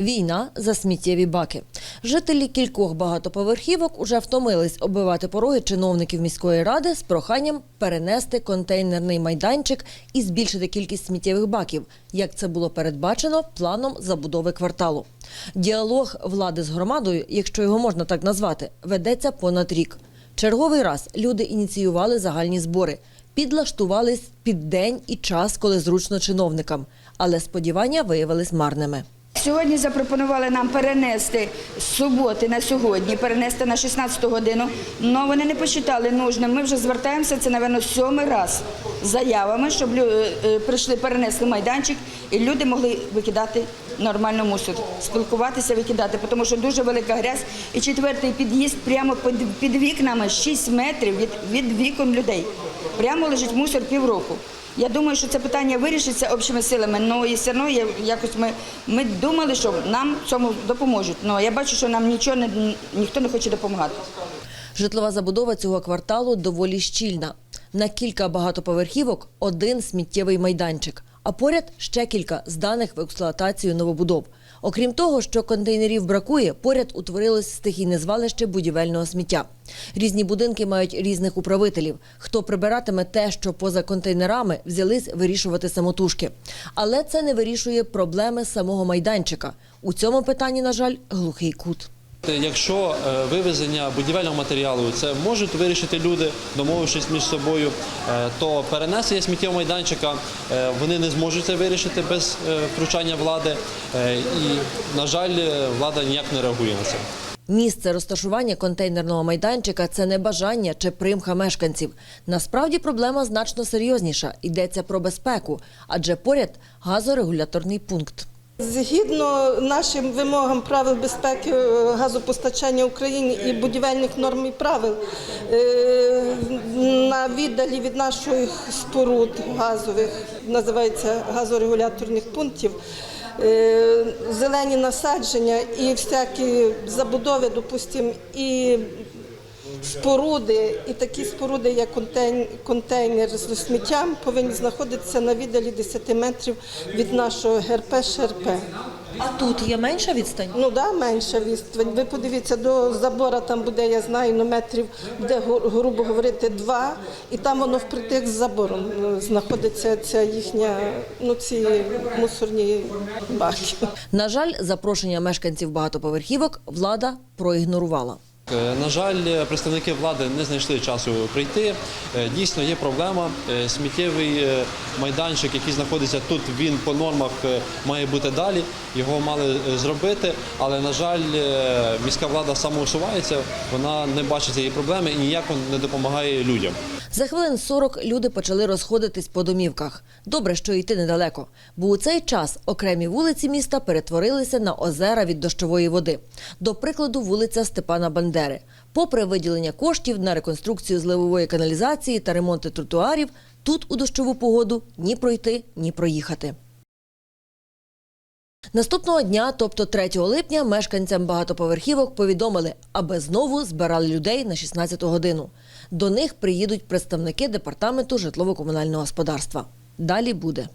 Війна за сміттєві баки. Жителі кількох багатоповерхівок уже втомились оббивати пороги чиновників міської ради з проханням перенести контейнерний майданчик і збільшити кількість сміттєвих баків, як це було передбачено планом забудови кварталу. Діалог влади з громадою, якщо його можна так назвати, ведеться понад рік. Черговий раз люди ініціювали загальні збори, підлаштувались під день і час, коли зручно чиновникам, але сподівання виявились марними. Сьогодні запропонували нам перенести з суботи на сьогодні, перенести на 16 годину. але вони не посчитали нужним. Ми вже звертаємося, це, мабуть, сьомий раз заявами, щоб лю- е, прийшли, перенесли майданчик, і люди могли викидати нормально мусор, спілкуватися, викидати, тому що дуже велика грязь. І четвертий під'їзд прямо під вікнами 6 метрів від, від вікон людей. Прямо лежить мусор півроку. Я думаю, що це питання вирішиться общими силами. але і все одно якось ми, ми думали, що нам цьому допоможуть. Ну я бачу, що нам нічого не ніхто не хоче допомагати. Житлова забудова цього кварталу доволі щільна. На кілька багатоповерхівок один сміттєвий майданчик, а поряд ще кілька зданих в експлуатацію новобудов. Окрім того, що контейнерів бракує, поряд утворилось стихійне звалище будівельного сміття. Різні будинки мають різних управителів. Хто прибиратиме те, що поза контейнерами, взялись вирішувати самотужки. Але це не вирішує проблеми самого майданчика. У цьому питанні, на жаль, глухий кут. Якщо е, вивезення будівельного матеріалу це можуть вирішити люди, домовившись між собою, е, то перенесення сміттєвого майданчика е, вони не зможуть це вирішити без втручання влади. І, на жаль, влада ніяк не реагує на це. Місце розташування контейнерного майданчика це не бажання чи примха мешканців. Насправді проблема значно серйозніша. Йдеться про безпеку, адже поряд газорегуляторний пункт. Згідно нашим вимогам правил безпеки е, газопостачання України і будівельних норм і правил, е, на віддалі від наших споруд газових, називається газорегуляторних пунктів, е, зелені насадження і всякі забудови, допустимо, і споруди, і такі споруди, як контейн- контейнер з сміттям, повинні знаходитися на віддалі 10 метрів від нашого ГРП ШРП. А тут є менша відстань? Ну да, менша відстань. Ви подивіться, до забора там буде, я знаю, ну, метрів, де гру- грубо говорити, два, і там воно впритик з забором ну, знаходиться ця їхня, ну ці мусорні баки. На жаль, запрошення мешканців багатоповерхівок влада проігнорувала. Е, На жаль, представники влади не знайшли часу прийти. Е, Дійсно, є проблема. Е, Сміттєвий майданчик, який знаходиться тут, він по нормах має бути далі. Його мали зробити, але на жаль, міська влада самоусувається. Вона не бачить цієї проблеми і ніяк не допомагає людям. За хвилин 40 люди почали розходитись по домівках. Добре, що йти недалеко, бо у цей час окремі вулиці міста перетворилися на озера від дощової води. До прикладу, вулиця Степана Бандери. Попри виділення коштів на реконструкцію зливової каналізації та ремонти тротуарів, тут у дощову погоду ні пройти, ні проїхати. Наступного дня, тобто 3 липня, мешканцям багатоповерхівок повідомили, аби знову збирали людей на 16 годину. До них приїдуть представники департаменту житлово-комунального господарства. Далі буде.